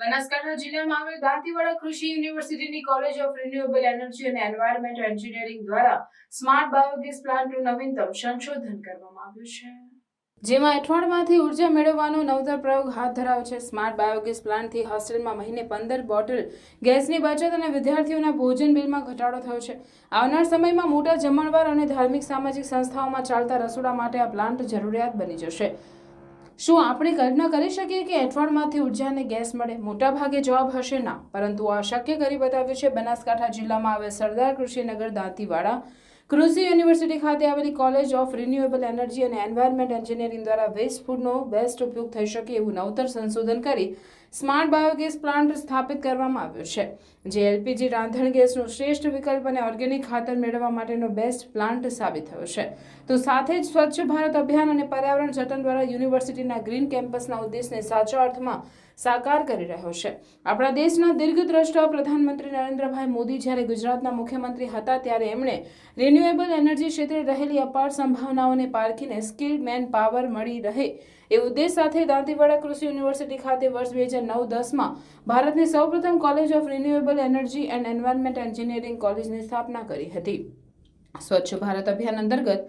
બનાસકાંઠા જિલ્લામાં આવેલ દાંતીવાડા કૃષિ યુનિવર્સિટીની કોલેજ ઓફ રિન્યુએબલ એનર્જી અને એન્વાયરમેન્ટ એન્જિનિયરિંગ દ્વારા સ્માર્ટ બાયોગેસ પ્લાન્ટનું નવીનતમ સંશોધન કરવામાં આવ્યું છે. જેમાં અઠવાડમાંથી ઊર્જા મેળવવાનો નવતર પ્રયોગ હાથ ધરાવ છે. સ્માર્ટ બાયોગેસ પ્લાન્ટથી હોસ્ટેલમાં મહિને પંદર બોટલ ગેસની બચત અને વિદ્યાર્થીઓના ભોજન બિલમાં ઘટાડો થયો છે. આવનાર સમયમાં મોટા જમણવાર અને ધાર્મિક સામાજિક સંસ્થાઓમાં ચાલતા રસોડા માટે આ પ્લાન્ટ જરૂરિયાત બની જશે. શું આપણે કલ્પના કરી શકીએ કે એઠવાડમાંથી ઊર્જા અને ગેસ મળે? મોટાભાગે જવાબ હશે ના. પરંતુ આ શક્ય કરી બતાવ્યું છે. બનાસકાંઠા જિલ્લામાં આવેલ સરદાર કૃષિનગર દાંતીવાડા કૃષિ યુનિવર્સિટી ખાતે આવેલી કોલેજ ઓફ રિન્યુએબલ એનર્જી અને એન્વાયરમેન્ટ એન્જિનિયરિંગ દ્વારા વેસ્ટ ફૂડનો બેસ્ટ ઉપયોગ થઈ શકે એવું નવતર સંશોધન કરી સ્માર્ટ બાયોગેસ પ્લાન્ટ સ્થાપિત કરવામાં આવ્યો છે, જે એલપીજી રાંધણ ગેસનો શ્રેષ્ઠ વિકલ્પ અને ઓર્ગેનિક ખાતર મેળવવા માટેનો બેસ્ટ પ્લાન્ટ સાબિત થયો છે. તો સાથે જ સ્વચ્છ ભારત અભિયાન અને પર્યાવરણ જતન દ્વારા યુનિવર્સિટીના ગ્રીન કેમ્પસના ઉદ્દેશને સાચા અર્થમાં સાકાર કરી રહ્યો છે. આપણા દેશના દીર્ઘદ્રષ્ટા પ્રધાનમંત્રી નરેન્દ્રભાઈ મોદી જ્યારે ગુજરાતના મુખ્યમંત્રી હતા ત્યારે એમણે રિન્યુએબલ એનર્જી ક્ષેત્રે રહેલી અપાર સંભાવનાઓને પારખીને સ્કિલ્ડ મેન પાવર મળી રહે એ ઉદ્દેશ સાથે દાંતીવાડા કૃષિ યુનિવર્સિટી ખાતે વર્ષ બે હજાર નવ દસમાં ભારતની સૌપ્રથમ college of renewable energy and environment engineering કોલેજની સ્થાપના કરી હતી. સ્વચ્છ ભારત અભિયાન અંતર્ગત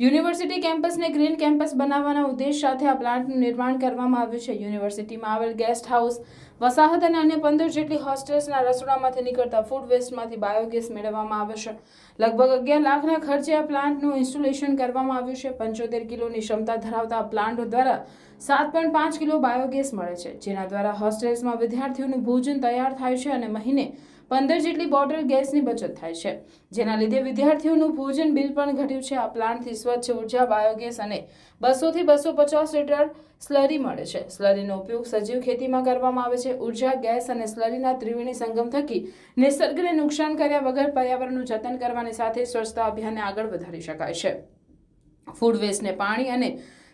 યુનિવર્સિટી કેમ્પસને ગ્રીન કેમ્પસ બનાવવાના ઉદ્દેશ સાથે આ પ્લાન્ટનું નિર્માણ કરવામાં આવ્યું છે. યુનિવર્સિટીમાં આવેલ ગેસ્ટ હાઉસ, વસાહત અને અન્ય પંદર જેટલી હોસ્ટેલ્સના રસોડામાંથી નીકળતા ફૂડ વેસ્ટમાંથી બાયોગેસ મેળવવામાં આવે છે. લગભગ અગિયાર લાખના ખર્ચે આ પ્લાન્ટનું ઇન્સ્ટોલેશન કરવામાં આવ્યું છે. પંચોતેર કિલોની ક્ષમતા ધરાવતા આ પ્લાન્ટો દ્વારા સાત પોઈન્ટ પાંચ કિલો બાયોગેસ મળે છે, જેના દ્વારા હોસ્ટેલ્સમાં વિદ્યાર્થીઓનું ભોજન તૈયાર થાય છે અને મહિને પંદર જેટલી બોટલ ગેસની બચત થાય છે. જેના લીધે વિદ્યાર્થીઓનું ભોજન બિલ પણ ઘટ્યું છે. આ પ્લાન્ટથી સ્વચ્છ ઊર્જા, બાયોગેસ અને બસોથી બસો પચાસ લીટર સ્લરી મળે છે. સ્લરીનો ઉપયોગ સજીવ ખેતીમાં કરવામાં આવે છે. ઊર્જા, ગેસ અને સ્લરીના ત્રિવેણી સંગમ થકી નિસર્ગને નુકસાન કર્યા વગર પર્યાવરણનું જતન કરવાની સાથે સ્વચ્છતા અભિયાનને આગળ વધારી શકાય છે. ફૂડ વેસ્ટને પાણી અને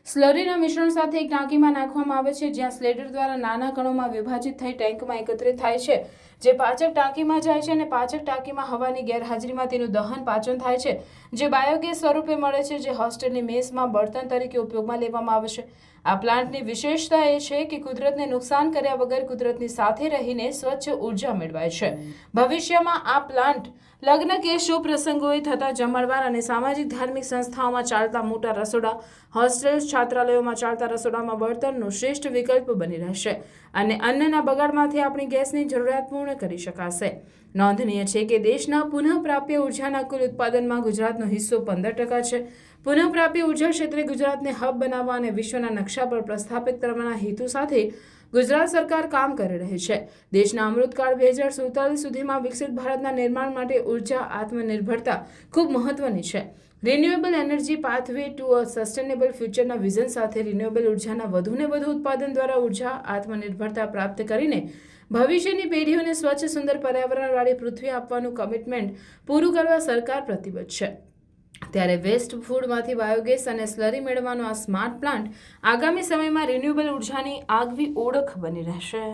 સ્લરીના મિશ્રણ સાથે એક ટાંકીમાં નાખવામાં આવે છે, જ્યાં સ્લેડર દ્વારા નાના કણોમાં વિભાજિત થઈ ટેન્કમાં એકત્રિત થાય છે. જે પાચક ટાંકીમાં જાય છે અને પાચક ટાંકીમાં હવાની ગેરહાજરીમાં તેનું દહન પાચન થાય છે. જે બાયોગેસ સ્વરૂપે મળે છે, જે હોસ્ટેલની મેસમાં બળતણ તરીકે ઉપયોગમાં લેવામાં આવે છે. આ પ્લાન્ટની વિશેષતા એ છે કે કુદરતને નુકસાન કર્યા વગર કુદરતની સાથે રહીને સ્વચ્છ ઊર્જા મેળવાય છે. ભવિષ્યમાં આ પ્લાન્ટ લગ્ન કે શુભ પ્રસંગોએ થતા જમણવાર અને સામાજિક ધાર્મિક સંસ્થાઓમાં ચાલતા મોટા રસોડા, હોસ્ટેલ છાત્રાલયોમાં ચાલતા રસોડામાં બળતણનો શ્રેષ્ઠ વિકલ્પ બની રહેશે અને અન્નના બગાડમાંથી આપણી ગેસની જરૂરિયાત પૂર્ણ કરી શકાશે. નોંધનીય છે કે દેશના પુનઃપ્રાપ્ય ઉર્જાના કુલ ઉત્પાદનમાં ગુજરાતનો હિસ્સો પંદર ટકા છે. પુનઃપ્રાપ્ય ઊર્જા ક્ષેત્રે ગુજરાતને હબ બનાવવા અને વિશ્વના નકશા પર પ્રસ્થાપિત કરવાના હેતુ સાથે ગુજરાત સરકાર કામ કરી રહી છે. દેશના અમૃતકાળ બે હજાર સુડતાલીસ સુધીમાં વિકસિત ભારતના નિર્માણ માટે ઊર્જા, આત્મનિર્ભરતા ખૂબ મહત્વની છે. Renewable energy pathway to a sustainable ફ્યુચરના vision સાથે રિન્યુએબલ ઉર્જાના વધુને વધુ ઉત્પાદન દ્વારા ઊર્જા, આત્મનિર્ભરતા પ્રાપ્ત કરીને ભવિષ્યની પેઢીઓને સ્વચ્છ, સુંદર પર્યાવરણવાળી પૃથ્વી આપવાનું કમિટમેન્ટ પૂરું કરવા સરકાર પ્રતિબદ્ધ છે. ત્યારે વેસ્ટ ફૂડમાંથી બાયોગેસ અને સ્લરી મેળવવાનો આ સ્માર્ટ પ્લાન્ટ આગામી સમયમાં રિન્યુએબલ ઉર્જાની આગવી ઓળખ બની રહેશે.